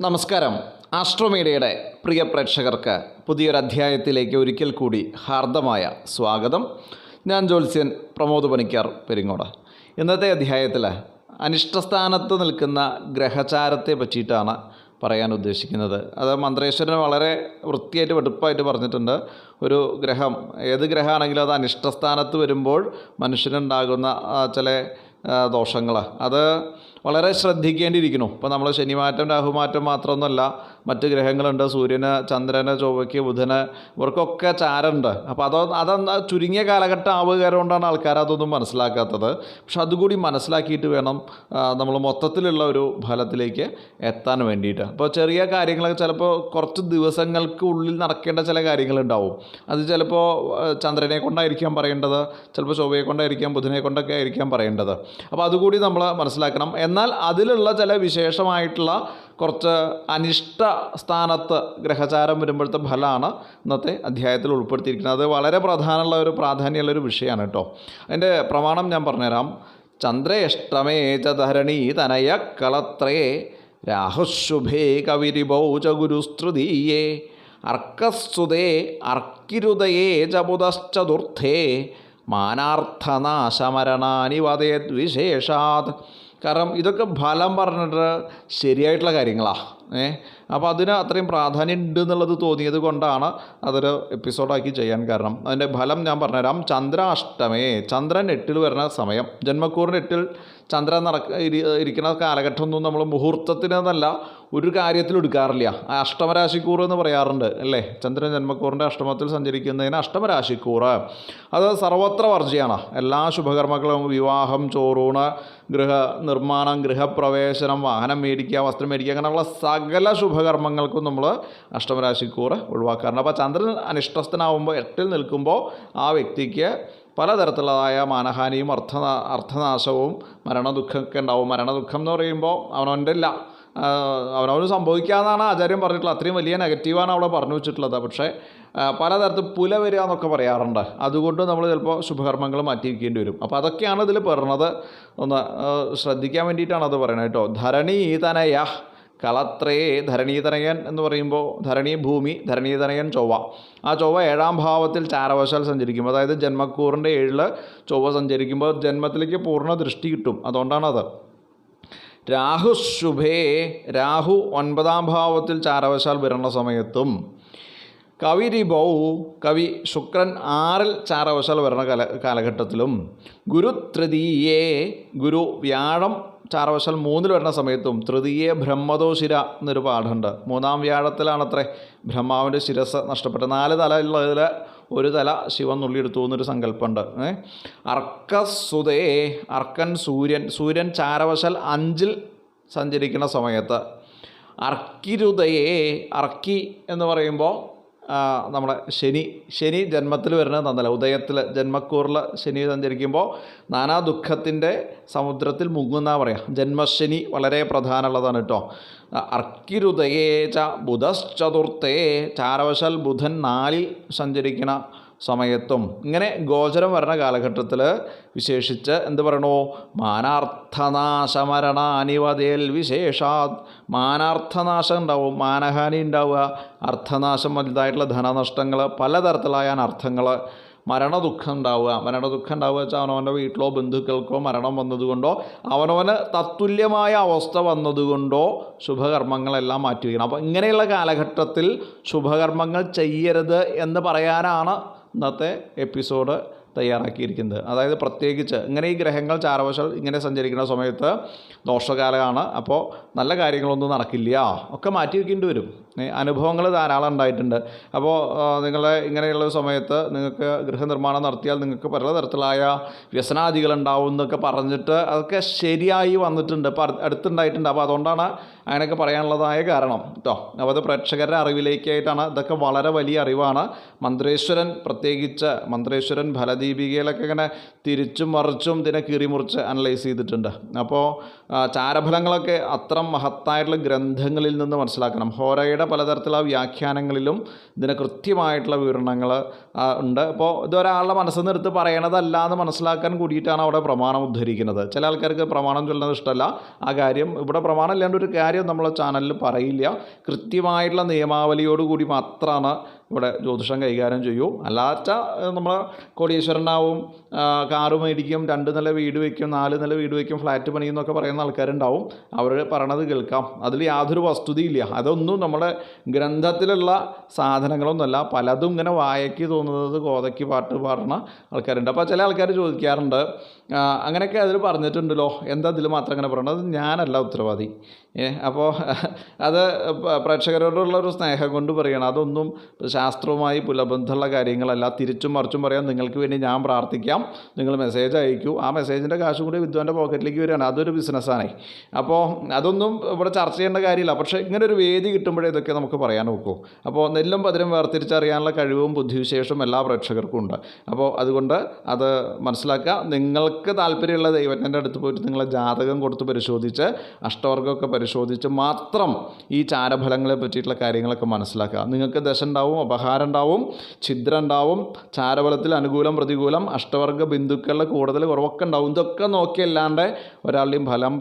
നമസ്കാരം. ആസ്ട്രോമീഡിയയുടെ പ്രിയ പ്രേക്ഷകർക്ക് പുതിയൊരു അധ്യായത്തിലേക്ക് ഒരിക്കൽ കൂടി ഹാർദമായ സ്വാഗതം. ഞാൻ ജ്യോത്സ്യൻ പ്രമോദ് പണിക്കാർ പെരിങ്ങോട്. ഇന്നത്തെ അധ്യായത്തിൽ അനിഷ്ടസ്ഥാനത്ത് നിൽക്കുന്ന ഗ്രഹചാരത്തെ പറ്റിയിട്ടാണ് പറയാൻ ഉദ്ദേശിക്കുന്നത്. അത് മന്ത്രേശ്വരൻ വളരെ വൃത്തിയായിട്ട് വെടുപ്പായിട്ട് പറഞ്ഞിട്ടുണ്ട്. ഒരു ഗ്രഹം ഏത് ഗ്രഹമാണെങ്കിലും അത് അനിഷ്ടസ്ഥാനത്ത് വരുമ്പോൾ മനുഷ്യനുണ്ടാകുന്ന ചില ദോഷങ്ങൾ അത് വളരെ ശ്രദ്ധിക്കേണ്ടിയിരിക്കുന്നു. ഇപ്പോൾ നമ്മൾ ശനിമാറ്റം രാഹുമാറ്റം മാത്രമൊന്നുമല്ല മറ്റ് ഗ്രഹങ്ങളുണ്ട്. സൂര്യന് ചന്ദ്രന് ചൊവ്വയ്ക്ക് ബുധന് ഇവർക്കൊക്കെ ചാരുണ്ട്. അപ്പോൾ അതോ അതെന്താ ചുരുങ്ങിയ കാലഘട്ടം ആവുക കൊണ്ടാണ് ആൾക്കാർ അതൊന്നും മനസ്സിലാക്കാത്തത്. പക്ഷെ അതുകൂടി മനസ്സിലാക്കിയിട്ട് വേണം നമ്മൾ മൊത്തത്തിലുള്ള ഒരു ഫലത്തിലേക്ക് എത്താൻ വേണ്ടിയിട്ട്. അപ്പോൾ ചെറിയ കാര്യങ്ങളൊക്കെ ചിലപ്പോൾ കുറച്ച് ദിവസങ്ങൾക്ക് ഉള്ളിൽ നടക്കേണ്ട ചില കാര്യങ്ങളുണ്ടാവും. അത് ചിലപ്പോൾ ചന്ദ്രനെ കൊണ്ടായിരിക്കാം പറയേണ്ടത് ചിലപ്പോൾ ചൊവ്വയെ കൊണ്ടായിരിക്കാം ബുധനെ കൊണ്ടൊക്കെ ആയിരിക്കാം പറയേണ്ടത്. അപ്പോൾ അതുകൂടി നമ്മൾ മനസ്സിലാക്കണം. എന്നാൽ അതിലുള്ള ചില വിശേഷമായിട്ടുള്ള കുറച്ച് അനിഷ്ട സ്ഥാനത്ത് ഗ്രഹചാരം വരുമ്പോഴത്തെ ഫലമാണ് ഇന്നത്തെ അധ്യായത്തിൽ ഉൾപ്പെടുത്തിയിരിക്കുന്നത്. അത് വളരെ പ്രധാനമുള്ള ഒരു പ്രാധാന്യമുള്ള ഒരു വിഷയമാണ് കേട്ടോ. അതിന്റെ പ്രമാണം ഞാൻ പറഞ്ഞുതരാം. ചന്ദ്രേഷ്ടമേ ച തനയ കളത്രേ രാഹുശുഭേ കവിരിബൗ ച ഗുരുസ്തൃതീയേ അർക്കസ്തുതേ അർക്കിരുതയേ ച മാനാർത്ഥനാശമരണാനി വദേത് വിശേഷാത് കാരണം ഇതൊക്കെ ഫലം പറഞ്ഞിട്ട് ശരിയായിട്ടുള്ള കാര്യങ്ങളാണ് ഏ? അപ്പോൾ അതിന് അത്രയും പ്രാധാന്യം ഉണ്ട് എന്നുള്ളത് തോന്നിയത് കൊണ്ടാണ് അതൊരു എപ്പിസോഡാക്കി ചെയ്യാൻ കാരണം. അതിന്റെ ഫലം ഞാൻ പറഞ്ഞുതരാം. ചന്ദ്രാഷ്ടമേ ചന്ദ്രൻ എട്ടിൽ വരുന്ന സമയം ജന്മക്കൂറിന് എട്ടിൽ ചന്ദ്രൻ നടക്ക ഇരി ഇരിക്കുന്ന കാലഘട്ടമൊന്നും നമ്മൾ മുഹൂർത്തത്തിനെന്നല്ല ഒരു കാര്യത്തിലും എടുക്കാറില്ല. അഷ്ടമരാശിക്കൂറ് എന്ന് പറയാറുണ്ട് അല്ലേ? ചന്ദ്രൻ ജന്മക്കൂറിന്റെ അഷ്ടമത്തിൽ സഞ്ചരിക്കുന്നതിന് അഷ്ടമരാശിക്കൂറ്. അത് സർവത്ര വർജയാണ് എല്ലാ ശുഭകർമ്മങ്ങളും വിവാഹം ചോറൂണ് ഗൃഹ നിർമ്മാണം ഗൃഹപ്രവേശനം വാഹനം മേടിക്കുക വസ്ത്രം മേടിക്കുക അങ്ങനെയുള്ള സകല ശുഭകർമ്മങ്ങൾക്കും നമ്മൾ അഷ്ടമരാശിക്കൂറ് ഒഴിവാക്കാറുണ്ട്. അപ്പോൾ ചന്ദ്രൻ അനിഷ്ടസ്ഥനാവുമ്പോൾ എട്ടിൽ നിൽക്കുമ്പോൾ ആ വ്യക്തിക്ക് പലതരത്തിലുള്ളതായ മാനഹാനിയും അർത്ഥ അർത്ഥനാശവും മരണദുഃഖമൊക്കെ ഉണ്ടാവും. മരണദുഃഖം എന്ന് പറയുമ്പോൾ അവനവന്റെ ഇല്ല അവനവന് സംഭവിക്കാമെന്നാണ് ആചാര്യം പറഞ്ഞിട്ടുള്ളത്. അത്രയും വലിയ നെഗറ്റീവാണ് അവിടെ പറഞ്ഞു വെച്ചിട്ടുള്ളത്. പക്ഷേ പലതരത്തിൽ പുല വരിക എന്നൊക്കെ പറയാറുണ്ട്. അതുകൊണ്ട് നമ്മൾ ചിലപ്പോൾ ശുഭകർമ്മങ്ങൾ മാറ്റി വയ്ക്കേണ്ടി വരും. അപ്പോൾ അതൊക്കെയാണ് ഇതിൽ പറഞ്ഞത് ഒന്ന് ശ്രദ്ധിക്കാൻ വേണ്ടിയിട്ടാണ് അത് പറയുന്നത് കേട്ടോ. ധരണി തനയ കളത്രേ ധരണീതനയൻ എന്ന് പറയുമ്പോൾ ധരണി ഭൂമി ധരണീതനയൻ ചൊവ്വ. ആ ചൊവ്വ ഏഴാം ഭാവത്തിൽ ചാരവശാൽ സഞ്ചരിക്കും അതായത് ജന്മക്കൂറിന്റെ ഏഴിൽ ചൊവ്വ സഞ്ചരിക്കുമ്പോൾ ജന്മത്തിലേക്ക് പൂർണ ദൃഷ്ടി കിട്ടും. അതുകൊണ്ടാണത്. രാഹു ശുഭേ രാഹു ഒൻപതാം ഭാവത്തിൽ ചാരവശാൽ വരണ സമയത്തും കവിരിബൗ കവി ശുക്രൻ ആറിൽ ചാരവശാൽ വരുന്ന കാല കാലഘട്ടത്തിലും ഗുരു തൃതീയേ ഗുരു വ്യാഴം ചാരവശാൽ മൂന്നിൽ വരുന്ന സമയത്തും തൃതീയ ബ്രഹ്മദോശിര എന്നൊരു പാഠമുണ്ട്. മൂന്നാം വ്യാഴത്തിലാണത്രേ ബ്രഹ്മാവിന്റെ ശിരസ് നഷ്ടപ്പെട്ട നാല് തല ഉള്ളതിൽ ഒരു തല ശിവൻ നുള്ളിയെടുത്തു എന്നൊരു സങ്കല്പമുണ്ട്. അർക്കസുതേ അർക്കൻ സൂര്യൻ സൂര്യൻ ചാരവശാൽ അഞ്ചിൽ സഞ്ചരിക്കുന്ന സമയത്ത് അർക്കിരുതയെ അർക്കി എന്ന് പറയുമ്പോൾ നമ്മുടെ ശനി ശനി ജന്മത്തിൽ വരുന്നത് നന്നല്ല. ഉദയത്തിൽ ജന്മക്കൂറിൽ ശനി സഞ്ചരിക്കുമ്പോൾ നാനാ ദുഃഖത്തിന്റെ സമുദ്രത്തിൽ മുങ്ങുന്ന പറയാം. ജന്മശനി വളരെ പ്രധാനമുള്ളതാണ് കേട്ടോ. അർക്കിരുദയേ ച ബുധശ്ചതുർത്ഥേ ചാരവശൽ ബുധൻ നാലിൽ സഞ്ചരിക്കുന്ന സമയത്തും. ഇങ്ങനെ ഗോചരം വരുന്ന കാലഘട്ടത്തിൽ വിശേഷിച്ച് എന്ത് പറയണു? മാനാർത്ഥനാശമരണാനിവതേൽ വിശേഷാ മാനാർത്ഥനാശം ഉണ്ടാവും മാനഹാനി ഉണ്ടാവുക. അർത്ഥനാശം വലുതായിട്ടുള്ള ധനനഷ്ടങ്ങൾ പലതരത്തിലായ അനർത്ഥങ്ങൾ മരണദുഃഖം ഉണ്ടാവുക. മരണദുഃഖം ഉണ്ടാവുക വെച്ചാൽ അവനവന്റെ വീട്ടിലോ ബന്ധുക്കൾക്കോ മരണം വന്നതുകൊണ്ടോ അവനവന് തത്തുല്യമായ അവസ്ഥ വന്നതുകൊണ്ടോ ശുഭകർമ്മങ്ങളെല്ലാം മാറ്റി വയ്ക്കണം അപ്പോൾ ഇങ്ങനെയുള്ള കാലഘട്ടത്തിൽ ശുഭകർമ്മങ്ങൾ ചെയ്യരുത് എന്ന് പറയാനാണ് ഇന്നത്തെ എപ്പിസോഡ് തയ്യാറാക്കിയിരിക്കുന്നത്. അതായത് പ്രത്യേകിച്ച് ഇങ്ങനെ ഈ ഗ്രഹങ്ങൾ ചാരവശൽ ഇങ്ങനെ സഞ്ചരിക്കുന്ന സമയത്ത് ദോഷകാലമാണ് അപ്പോൾ നല്ല കാര്യങ്ങളൊന്നും നടക്കില്ല. ഒക്കെ മാറ്റി വയ്ക്കേണ്ടി വരും. അനുഭവങ്ങൾ ധാരാളം ഉണ്ടായിട്ടുണ്ട്. അപ്പോൾ നിങ്ങളെ ഇങ്ങനെയുള്ള സമയത്ത് നിങ്ങൾക്ക് ഗൃഹനിർമ്മാണം നടത്തിയാൽ നിങ്ങൾക്ക് പലതരത്തിലായ വ്യസനാദികൾ ഉണ്ടാവും എന്നൊക്കെ പറഞ്ഞിട്ട് അതൊക്കെ ശരിയായി വന്നിട്ടുണ്ട്. ഇപ്പോൾ അടുത്തുണ്ടായിട്ടുണ്ട്. അപ്പോൾ അതുകൊണ്ടാണ് അങ്ങനെയൊക്കെ പറയാനുള്ളതായ കാരണം. കേട്ടോ അപ്പോൾ അത് പ്രേക്ഷകരുടെ അറിവിലേക്കായിട്ടാണ്. ഇതൊക്കെ വളരെ വലിയ അറിവാണ്. മന്ത്രേശ്വരൻ പ്രത്യേകിച്ച് മന്ത്രേശ്വരൻ ഫലദീപ ദീപികയിലൊക്കെ ഇങ്ങനെ തിരിച്ചും മറിച്ചും ഇതിനെ കീറിമുറിച്ച് അനലൈസ് ചെയ്തിട്ടുണ്ട്. അപ്പോൾ ചാരഫലങ്ങളൊക്കെ അത്ര മഹത്തായിട്ടുള്ള ഗ്രന്ഥങ്ങളിൽ നിന്ന് മനസ്സിലാക്കണം. ഹോരയുടെ പലതരത്തിലുള്ള വ്യാഖ്യാനങ്ങളിലും ഇതിന് കൃത്യമായിട്ടുള്ള വിവരണങ്ങൾ ഉണ്ട്. അപ്പോൾ ഇതൊരാളുടെ മനസ്സിൽ നിന്ന് എടുത്ത് പറയണതല്ല എന്ന് മനസ്സിലാക്കാൻ കൂടിയിട്ടാണ് അവിടെ പ്രമാണം ഉദ്ധരിക്കുന്നത്. ചില ആൾക്കാർക്ക് പ്രമാണം ചൊല്ലുന്നത് ഇഷ്ടമല്ല. ആ കാര്യം ഇവിടെ പ്രമാണം ഇല്ലാണ്ട് ഒരു കാര്യം നമ്മളെ ചാനലിൽ പറയില്ല. കൃത്യമായിട്ടുള്ള നിയമാവലിയോടുകൂടി മാത്രമാണ് ഇവിടെ ജ്യോതിഷം കൈകാര്യം ചെയ്യൂ. അല്ലാത്ത നമ്മൾ കോടീശ്വരനാവും ആ, കാറ് മേടിക്കും രണ്ട് നില വീട് വയ്ക്കും നാല് നില വീട് വയ്ക്കും ഫ്ലാറ്റ് പണിയും എന്നൊക്കെ പറയുന്ന ആൾക്കാരുണ്ടാവും. അവർ പറയണത് കേൾക്കാം. അതിൽ യാതൊരു വസ്തുതയില്ല. അതൊന്നും നമ്മുടെ ഗ്രന്ഥത്തിലുള്ള സാധനങ്ങളൊന്നുമല്ല. പലതും ഇങ്ങനെ വായക്ക് തോന്നുന്നത് കോതയ്ക്ക് പാട്ട് പാടുന്ന ആൾക്കാരുണ്ട്. അപ്പോൾ ചില ആൾക്കാർ ചോദിക്കാറുണ്ട് അങ്ങനെയൊക്കെ അതിൽ പറഞ്ഞിട്ടുണ്ടല്ലോ. എന്താ ഇതിൽ മാത്രം അങ്ങനെ പറയണത് ഞാനല്ല ഉത്തരവാദി. അപ്പോൾ അത് പ്രേക്ഷകരോടുള്ള ഒരു സ്നേഹം കൊണ്ട് പറയണം. അതൊന്നും ശാസ്ത്രവുമായി പുലബന്ധമുള്ള കാര്യങ്ങളല്ല. തിരിച്ചും മറിച്ചും പറയാൻ നിങ്ങൾക്ക് വേണ്ടി ഞാൻ പ്രാർത്ഥിക്കാം. നിങ്ങൾ മെസ്സേജ് അയക്കൂ. ആ മെസ്സേജിന്റെ കാശും കൂടി വിദ്വാന്റെ പോക്കറ്റിലേക്ക് വരികയാണ്. അതൊരു ബിസിനസ്സാണേ അപ്പോൾ അതൊന്നും ഇവിടെ ചർച്ച ചെയ്യേണ്ട കാര്യമില്ല. പക്ഷേ ഇങ്ങനെ ഒരു വേദി കിട്ടുമ്പോഴേ ഇതൊക്കെ നമുക്ക് പറയാൻ നോക്കൂ. അപ്പോൾ നെല്ലും പതിരും വേർതിരിച്ചറിയാനുള്ള കഴിവും ബുദ്ധിവിശേഷവും എല്ലാ പ്രേക്ഷകർക്കും ഉണ്ട്. അപ്പോൾ അതുകൊണ്ട് അത് മനസ്സിലാക്കുക. നിങ്ങൾക്ക് താല്പര്യമുള്ള ദൈവത്തിന്റെ അടുത്ത് പോയിട്ട് നിങ്ങളെ ജാതകം കൊടുത്ത് പരിശോധിച്ച് അഷ്ടവർഗമൊക്കെ പരിശോധിച്ച് മാത്രം ഈ ചാരഫലങ്ങളെ പറ്റിയിട്ടുള്ള കാര്യങ്ങളൊക്കെ മനസ്സിലാക്കുക. നിങ്ങൾക്ക് ദശ ഉണ്ടാവും അപഹാരം ഉണ്ടാവും ഛിദ്രം ഉണ്ടാവും ചാരഫലത്തിൽ അനുകൂലം പ്രതികൂലം അഷ്ടവർഗ ബിന്ദുക്കളുടെ കൂടുതൽ കുറവൊക്കെ ഉണ്ടാവും. ഇതൊക്കെ നോക്കിയല്ലാണ്ട് ഒരാളുടെയും ഫലം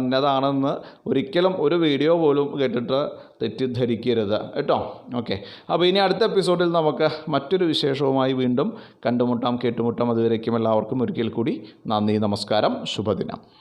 ഇന്നതാണെന്ന് ഒരിക്കലും ഒരു വീഡിയോ പോലും കേട്ടിട്ട് തെറ്റിദ്ധരിക്കരുത്. കേട്ടോ? ഓക്കെ. അപ്പോൾ ഇനി അടുത്ത എപ്പിസോഡിൽ നമുക്ക് മറ്റൊരു വിശേഷവുമായി വീണ്ടും കണ്ടുമുട്ടാം കേട്ടുമുട്ടാം. അതുവരേക്കും എല്ലാവർക്കും ഒരിക്കൽ കൂടി നന്ദി നമസ്കാരം ശുഭദിനം.